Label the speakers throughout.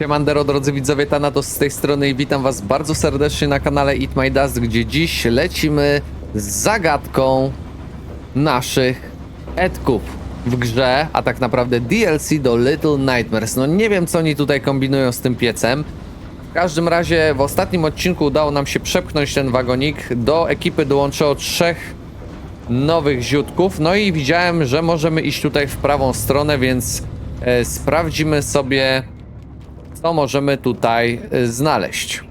Speaker 1: Siemandero, drodzy widzowie, Thanatos z tej strony i witam was bardzo serdecznie na kanale Eat My Dust, gdzie dziś lecimy z zagadką naszych etków w grze, a tak naprawdę DLC do Little Nightmares. No nie wiem, co oni tutaj kombinują z tym piecem. W każdym razie w ostatnim odcinku udało nam się przepchnąć ten wagonik. Do ekipy dołączyło trzech nowych ziutków. No i widziałem, że możemy iść tutaj w prawą stronę, więc e, sprawdzimy sobie, co możemy tutaj e, znaleźć.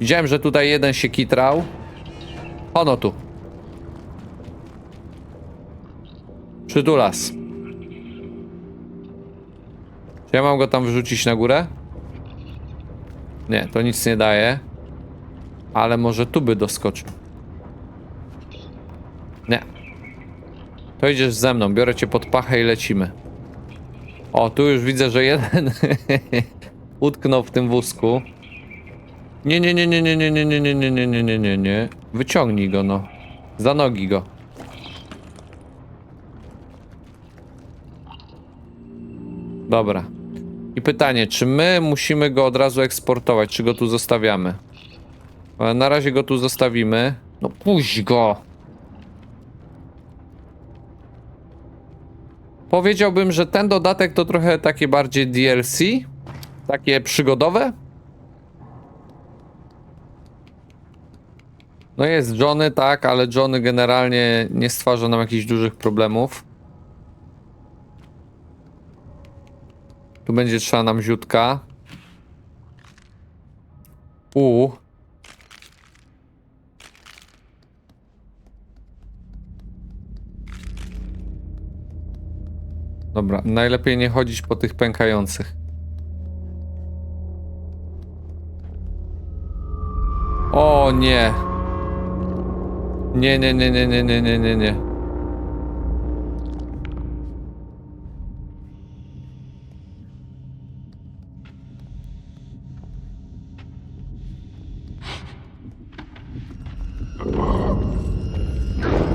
Speaker 1: Widziałem, że tutaj jeden się kitrał. Ono tu. Przytulas. Czy ja mam go tam wrzucić na górę? Nie, to nic nie daje. Ale może tu by doskoczył. Nie. To idziesz ze mną, biorę cię pod pachę i lecimy. O, tu już widzę, że jeden utknął w tym wózku. Nie, nie, nie, nie, nie, nie, nie, nie, nie, nie, nie, nie, nie, nie, nie. Wyciągnij go, no. Za nogi go. Dobra. I pytanie, czy my musimy go od razu eksportować, czy go tu zostawiamy? Na razie go tu zostawimy. No puść go! Powiedziałbym, że ten dodatek to trochę takie bardziej DLC, takie przygodowe. No jest Johnny, tak, ale Johnny generalnie nie stwarza nam jakichś dużych problemów. Tu będzie trzeba nam ziutka. U. Dobra, najlepiej nie chodzić po tych pękających. O nie. Nie, nie, nie, nie, nie, nie, nie, nie, nie.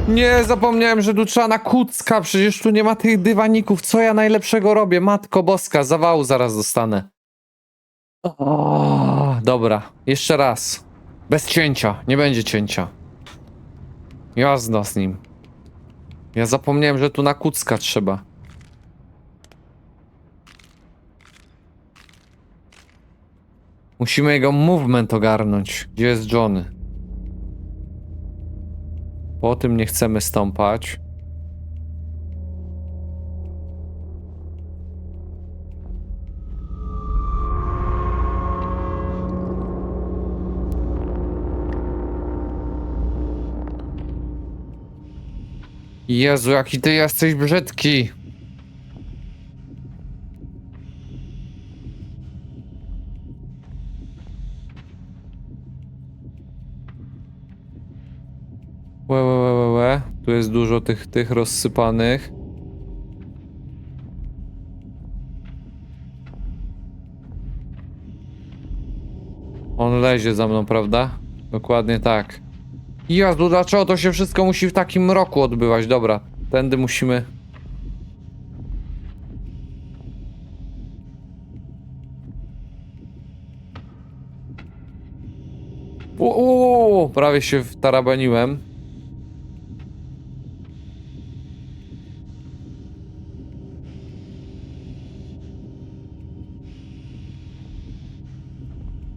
Speaker 1: Nie, zapomniałem, że tu trzeba na kucka, przecież tu nie ma tych dywaników. Co ja najlepszego robię? Matko boska, zawału zaraz dostanę. O, dobra, jeszcze raz. Bez cięcia, nie będzie cięcia. Jazda z nim. Ja zapomniałem, że tu na kucka trzeba. Musimy jego movement ogarnąć. Gdzie jest Johnny? Po tym nie chcemy stąpać. Jezu, jaki ty jesteś brzydki! Łe, łe, łe, łe, łe. Tu jest dużo tych, tych rozsypanych. On lezie za mną, prawda? Dokładnie tak. Jezu, dlaczego to się wszystko musi w takim mroku odbywać? Dobra, tędy musimy... Uuu, prawie się wtarabaniłem.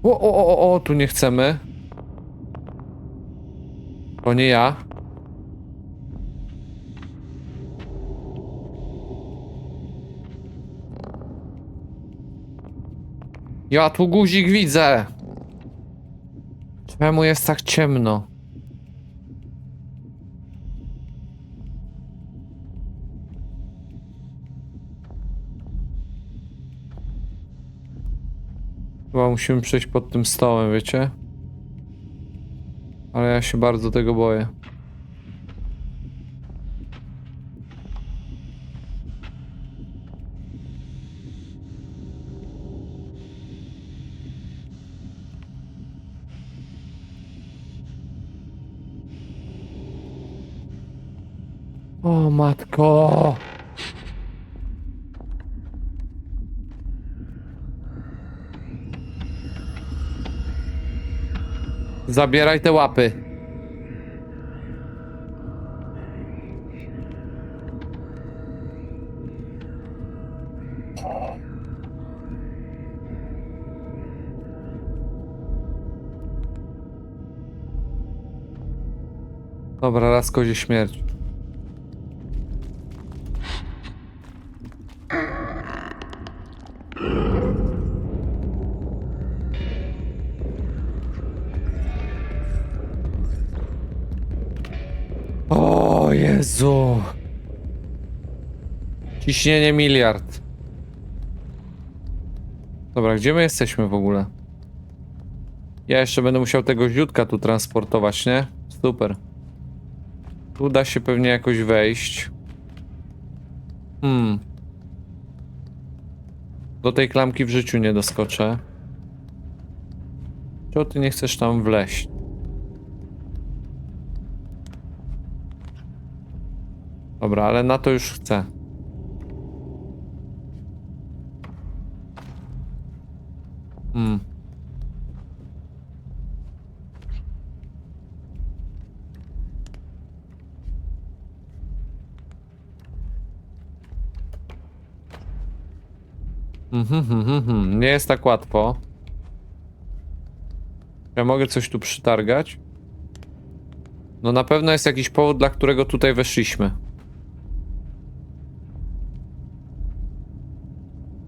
Speaker 1: O, o, o, o, tu nie chcemy. Nie ja. Ja tu guzik widzę. Czemu jest tak ciemno? Chyba musimy przejść pod tym stołem, wiecie? Ale ja się bardzo tego boję. O matko! Zabieraj te łapy. Dobra, raz kozie śmierć. Ciśnienie miliard. Dobra, gdzie my jesteśmy w ogóle? Ja jeszcze będę musiał tego ziutka tu transportować, nie? Super. Tu da się pewnie jakoś wejść. Hmm. Do tej klamki w życiu nie doskoczę. Czemu ty nie chcesz tam wleźć? Dobra, ale na to już chcę. Hmm. Mhm, mhm, mhm. Nie jest tak łatwo. Ja mogę coś tu przytargać? No na pewno jest jakiś powód, dla którego tutaj weszliśmy.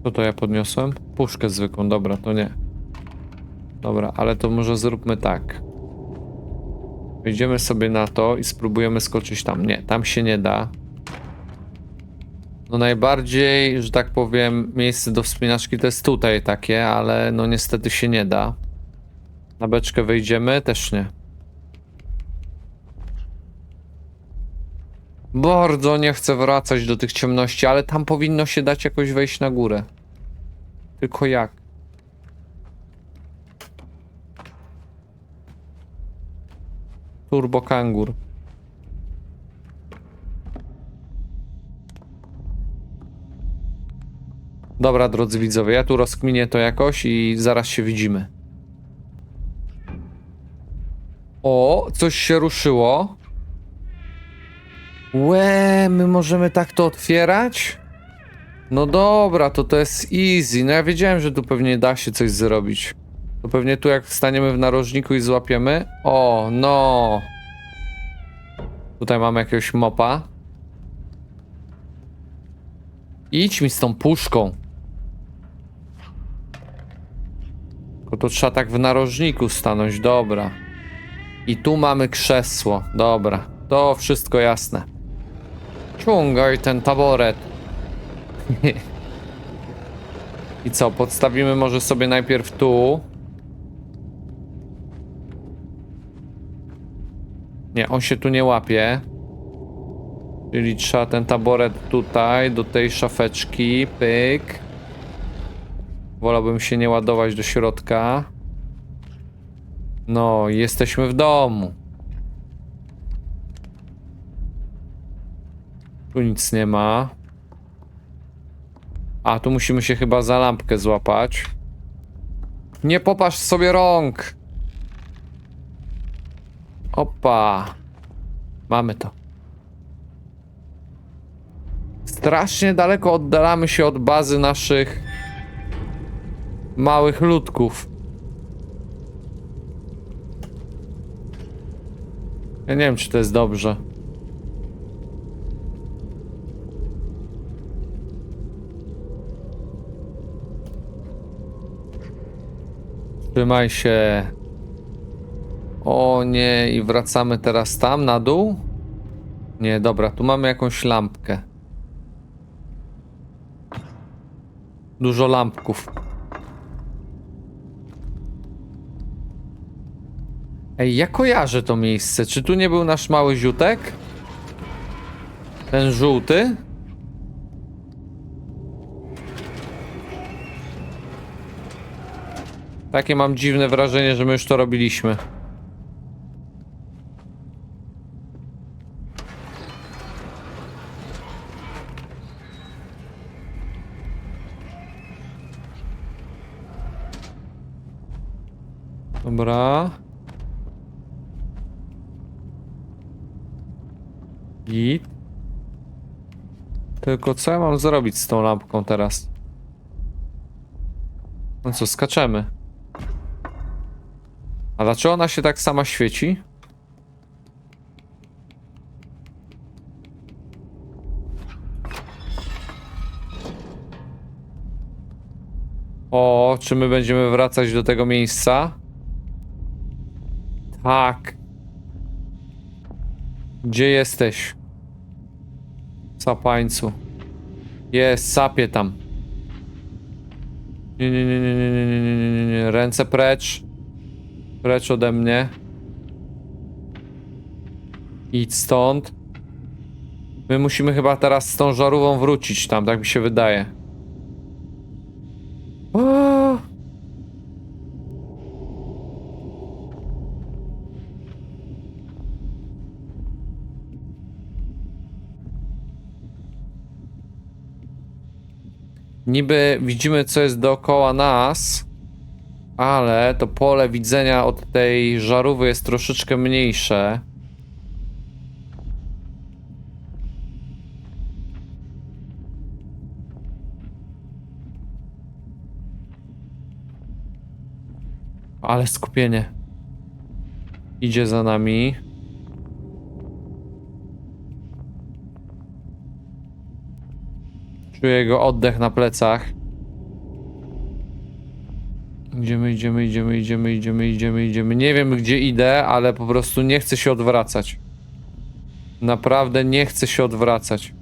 Speaker 1: Co to ja podniosłem? Puszkę zwykłą, dobra, to nie. Dobra, ale to może zróbmy tak. Wejdziemy sobie na to i spróbujemy skoczyć tam. Nie, tam się nie da. No najbardziej, że tak powiem, miejsce do wspinaczki to jest tutaj takie, ale no niestety się nie da. Na beczkę wejdziemy? Też nie. Bardzo nie chcę wracać do tych ciemności, ale tam powinno się dać jakoś wejść na górę. Tylko jak? Turbo kangur. Dobra, drodzy widzowie, ja tu rozkminię to jakoś i zaraz się widzimy. O, coś się ruszyło. Łe, my możemy tak to otwierać? No dobra, to to jest easy. No ja wiedziałem, że tu pewnie da się coś zrobić. To pewnie tu jak staniemy w narożniku i złapiemy. O, no. Tutaj mamy jakiegoś mopa. Idź mi z tą puszką. Tylko to trzeba tak w narożniku stanąć, dobra. I tu mamy krzesło, dobra. To wszystko jasne. Ciągaj ten taboret. I co, podstawimy może sobie najpierw tu. Nie, on się tu nie łapie. Czyli trzeba ten taboret tutaj, do tej szafeczki, pyk. Wolałbym się nie ładować do środka. No, jesteśmy w domu. Tu nic nie ma. A, tu musimy się chyba za lampkę złapać. Nie popatrz sobie rąk! Opa! Mamy to. Strasznie daleko oddalamy się od bazy naszych małych ludków. Ja nie wiem, czy to jest dobrze. Trzymaj się. O nie, i wracamy teraz tam na dół? Nie, dobra, tu mamy jakąś lampkę. Dużo lampków. Ej, ja kojarzę to miejsce. Czy tu nie był nasz mały ziutek? Ten żółty? Takie mam dziwne wrażenie, że my już to robiliśmy. Dobra. Git. Tylko co ja mam zrobić z tą lampką teraz? No co, skaczemy. A dlaczego ona się tak sama świeci? O, czy my będziemy wracać do tego miejsca? Tak. Gdzie jesteś? Sapańcu. Jest, sapie tam. Nie, nie, nie, nie, nie, nie, nie, nie, nie. Ręce precz. Precz ode mnie. Idź stąd. My musimy chyba teraz z tą żarówą wrócić tam, tak mi się wydaje. Niby widzimy, co jest dookoła nas, ale to pole widzenia od tej żarówy jest troszeczkę mniejsze. Ale skupienie. Idzie za nami. Czuję jego oddech na plecach. Idziemy, idziemy, idziemy, idziemy, idziemy, idziemy, idziemy. Nie wiem gdzie idę, ale po prostu nie chcę się odwracać. Naprawdę nie chcę się odwracać.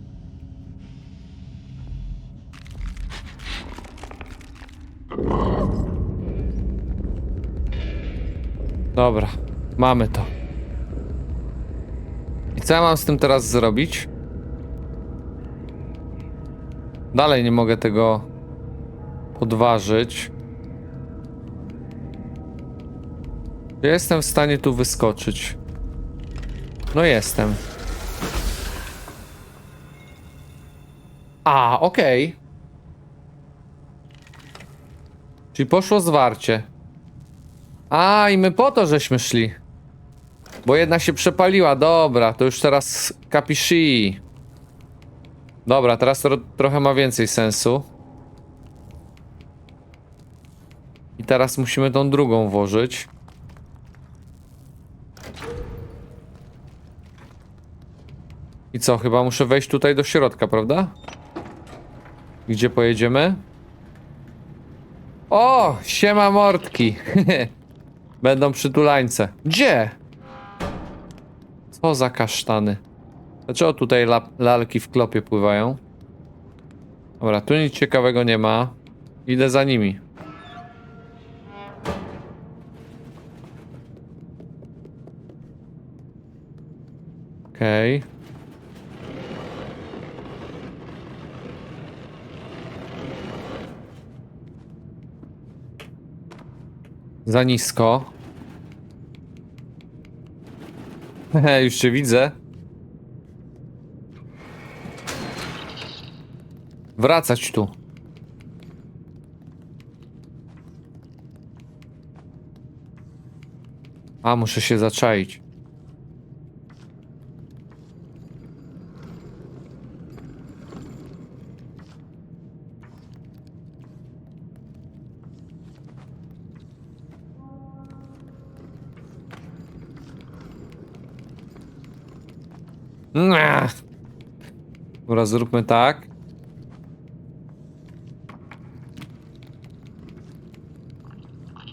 Speaker 1: Dobra, mamy to. I co ja mam z tym teraz zrobić? Dalej nie mogę tego podważyć. Jestem w stanie tu wyskoczyć? No jestem. A, okej. Czyli poszło zwarcie. A, i my po to żeśmy szli. Bo jedna się przepaliła, dobra, to już teraz kapishi. Dobra, teraz to ro- trochę ma więcej sensu. I teraz musimy tą drugą włożyć. I co, chyba muszę wejść tutaj do środka, prawda? Gdzie pojedziemy? O, siema mordki. Będą przytulańce. Gdzie? Co za kasztany. Dlaczego tutaj la lalki w klopie pływają? Dobra, tu nic ciekawego nie ma. Idę za nimi. Okej. Okay. Za nisko. Już cię widzę. Wracać tu. A, muszę się zaczaić. Dobra, zróbmy tak.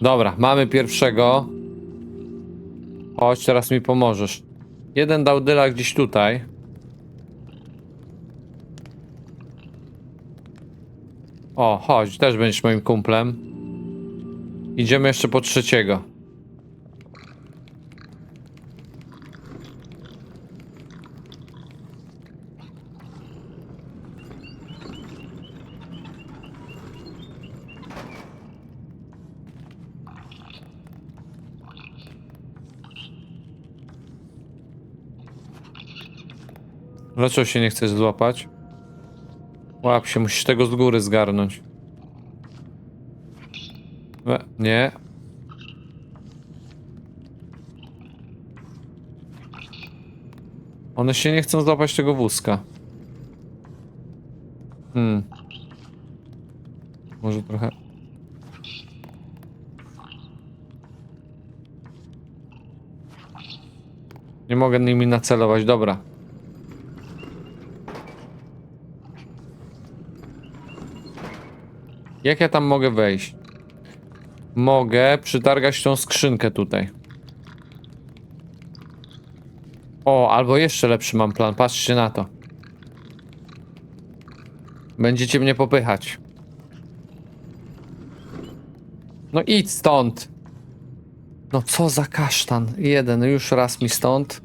Speaker 1: Dobra, mamy pierwszego. Chodź, teraz mi pomożesz. Jeden dał dyla gdzieś tutaj. O, chodź, też będziesz moim kumplem. Idziemy jeszcze po trzeciego. Dlaczego się nie chcesz złapać? Łap się, musisz tego z góry zgarnąć. Nie. One się nie chcą złapać tego wózka. Hmm. Może trochę. Nie mogę nimi nacelować, dobra. Jak ja tam mogę wejść? Mogę przytargać tą skrzynkę tutaj. O, albo jeszcze lepszy mam plan, patrzcie na to. Będziecie mnie popychać. No idź stąd. No co za kasztan. Jeden, już raz mi stąd.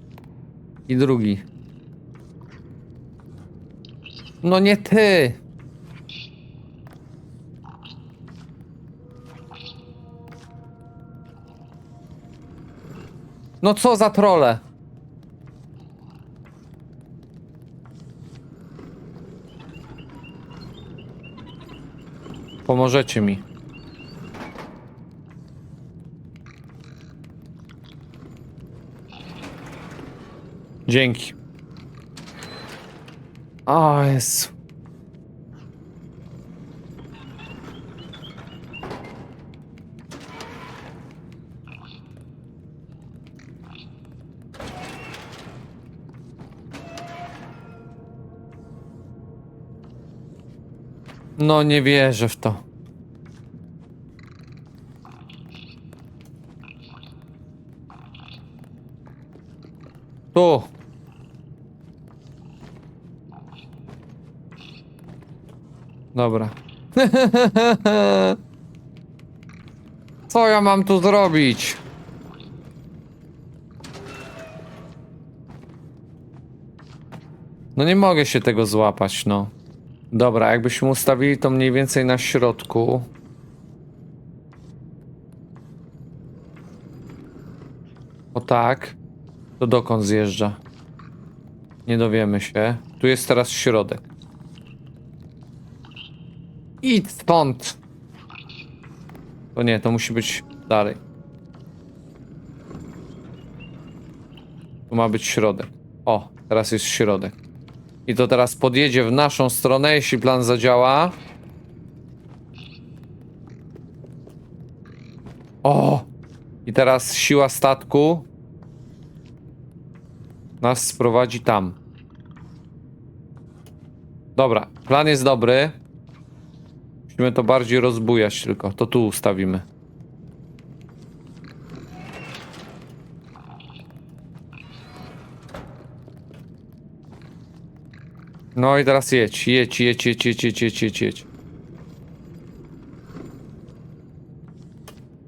Speaker 1: I drugi. No nie ty. No co za trole. Pomożecie mi. Dzięki. O Jezu. No nie wierzę w to. Tu. Dobra. Co ja mam tu zrobić? No nie mogę się tego złapać, no. Dobra, jakbyśmy ustawili to mniej więcej na środku. O tak. To dokąd zjeżdża? Nie dowiemy się. Tu jest teraz środek. Idź stąd! To nie, to musi być dalej. Tu ma być środek. O, teraz jest środek. I to teraz podjedzie w naszą stronę, jeśli plan zadziała. O! I teraz siła statku nas sprowadzi tam. Dobra, plan jest dobry. Musimy to bardziej rozbujać tylko. To tu ustawimy. No i teraz jedź, jedź, jedź, jedź, jedź, jedź, jedź, jedź, jedź.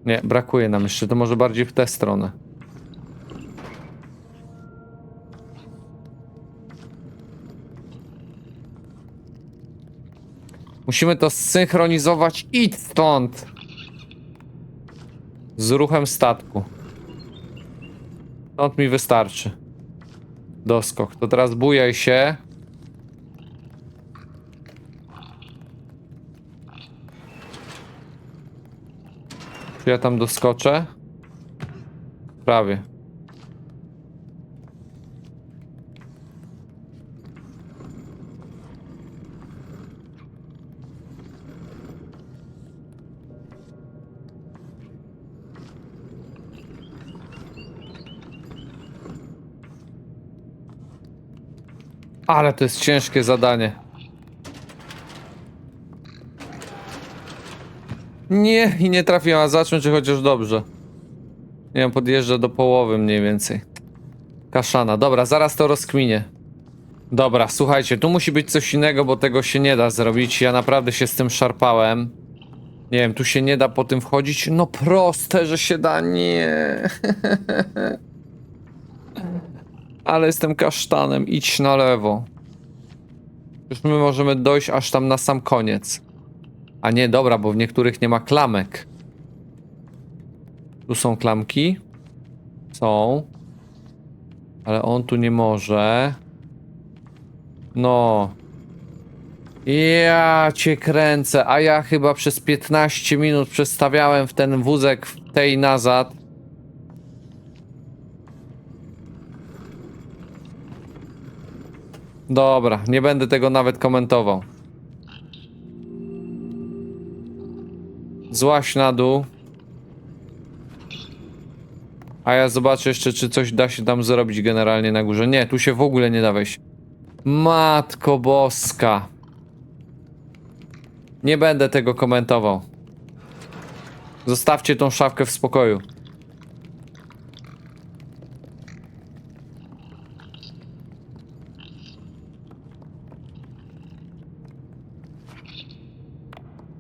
Speaker 1: Nie, brakuje nam jeszcze, to może bardziej w tę stronę. Musimy to zsynchronizować. Idź stąd! Z ruchem statku. Stąd mi wystarczy. Doskok. To teraz bujaj się. Ja tam doskoczę? Prawie. Ale to jest ciężkie zadanie. Nie, i nie trafiłem, a zacznę czy chociaż dobrze. Nie wiem, podjeżdża do połowy mniej więcej. Kaszana, dobra, zaraz to rozkminię. Dobra, słuchajcie, tu musi być coś innego, bo tego się nie da zrobić. Ja naprawdę się z tym szarpałem. Nie wiem, tu się nie da po tym wchodzić. No proste, że się da, nie. Ale jestem kasztanem, idź na lewo. Już my możemy dojść aż tam na sam koniec. A nie, dobra, bo w niektórych nie ma klamek. Tu są klamki. Są. Ale on tu nie może. No. Ja cię kręcę, a ja chyba przez 15 minut przestawiałem w ten wózek w tej nazad. Dobra, nie będę tego nawet komentował. Złaś na dół. A ja zobaczę jeszcze, czy coś da się tam zrobić generalnie na górze. Nie, tu się w ogóle nie da wejść. Matko boska. Nie będę tego komentował. Zostawcie tą szafkę w spokoju.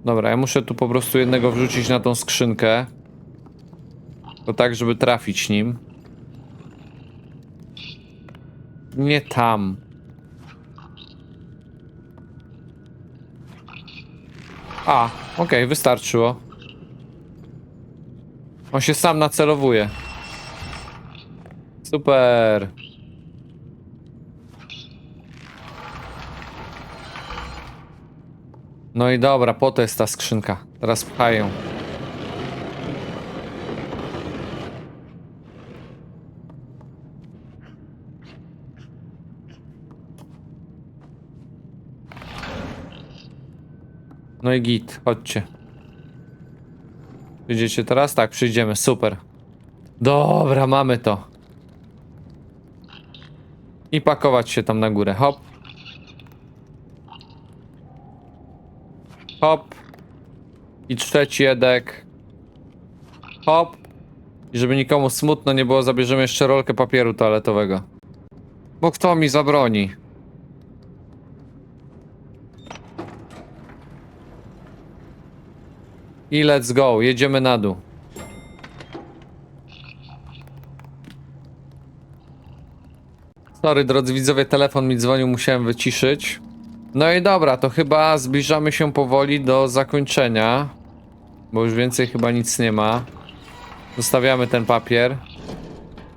Speaker 1: Dobra, ja muszę tu po prostu jednego wrzucić na tą skrzynkę. To tak, żeby trafić nim. Nie tam. A, okej, wystarczyło. On się sam nacelowuje. Super. No i dobra, po to jest ta skrzynka. Teraz pchaj ją. No i git, chodźcie. Przyjdziecie teraz? Tak, przyjdziemy, super. Dobra, mamy to. I pakować się tam na górę, hop. Hop. I trzeci jedek. Hop. I żeby nikomu smutno nie było, zabierzemy jeszcze rolkę papieru toaletowego. Bo kto mi zabroni? I let's go, jedziemy na dół. Sorry, drodzy widzowie, telefon mi dzwonił, musiałem wyciszyć. No i dobra, to chyba zbliżamy się powoli do zakończenia. Bo już więcej chyba nic nie ma. Zostawiamy ten papier.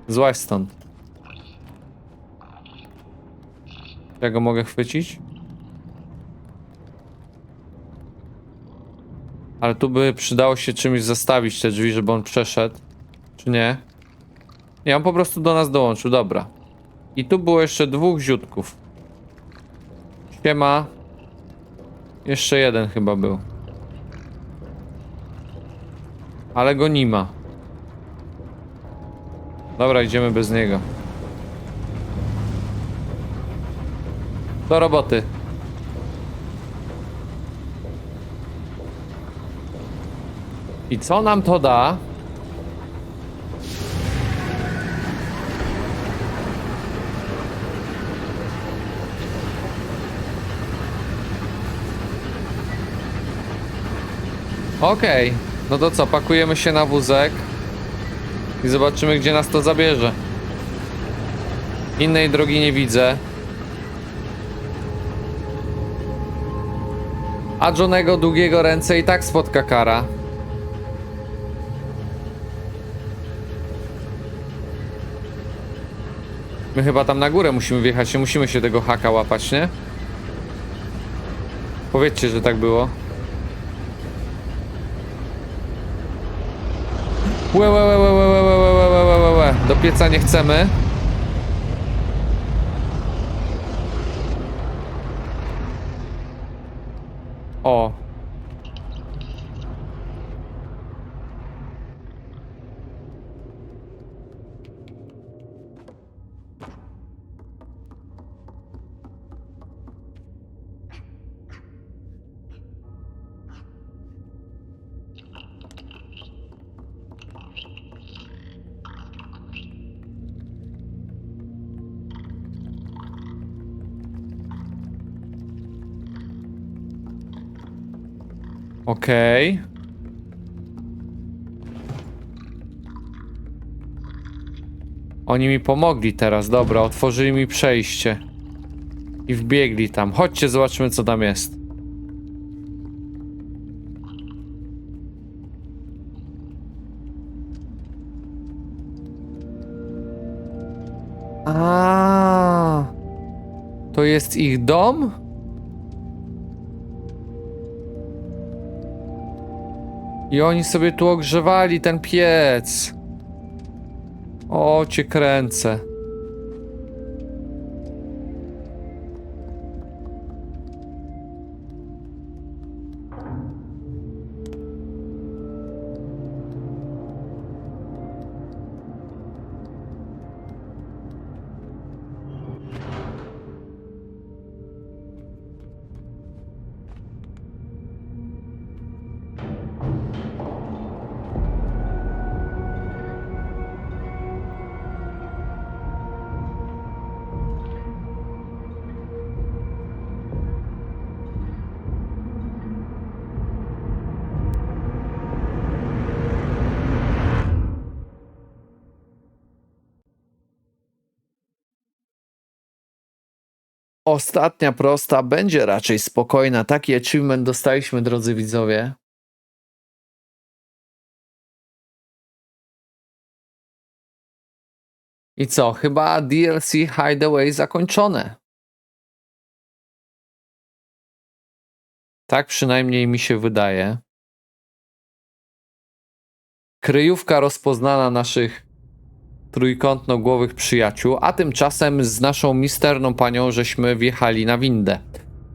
Speaker 1: Złaź stąd. Ja go mogę chwycić? Ale tu by przydało się czymś zastawić te drzwi, żeby on przeszedł. Czy nie? Nie, on po prostu do nas dołączył, dobra. I tu było jeszcze dwóch ziutków. Siema. Jeszcze jeden chyba był. Ale go nie ma. Dobra, idziemy bez niego. Do roboty. I co nam to da? Okej, no to co, pakujemy się na wózek i zobaczymy, gdzie nas to zabierze. Innej drogi nie widzę. A Johnego długiego ręce i tak spotka kara. My chyba tam na górę musimy wjechać, nie musimy się tego haka łapać, nie? Powiedzcie, że tak było. Łe, łe, łe, łe, łe, łe, łe, łe, łe, łe. Do pieca nie chcemy. O. Okej. Oni mi pomogli teraz, dobra, otworzyli mi przejście. I wbiegli tam. Chodźcie, zobaczymy co tam jest. A, to jest ich dom? I oni sobie tu ogrzewali ten piec. O, cię kręcę. Ostatnia prosta będzie raczej spokojna. Taki achievement dostaliśmy, drodzy widzowie. I co? Chyba DLC Hideaway zakończone. Tak przynajmniej mi się wydaje. Kryjówka rozpoznana naszych trójkątnogłowych przyjaciół, a tymczasem z naszą misterną panią żeśmy wjechali na windę.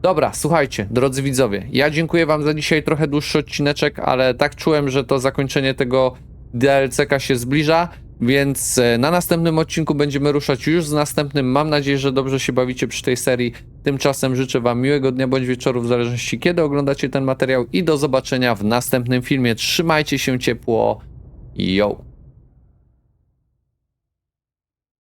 Speaker 1: Dobra, słuchajcie, drodzy widzowie, ja dziękuję wam za dzisiaj trochę dłuższy odcineczek, ale tak czułem, że to zakończenie tego DLC-ka się zbliża, więc e, na następnym odcinku będziemy ruszać już z następnym. Mam nadzieję, że dobrze się bawicie przy tej serii. Tymczasem życzę wam miłego dnia bądź wieczoru, w zależności kiedy oglądacie ten materiał i do zobaczenia w następnym filmie. Trzymajcie się ciepło. Yo!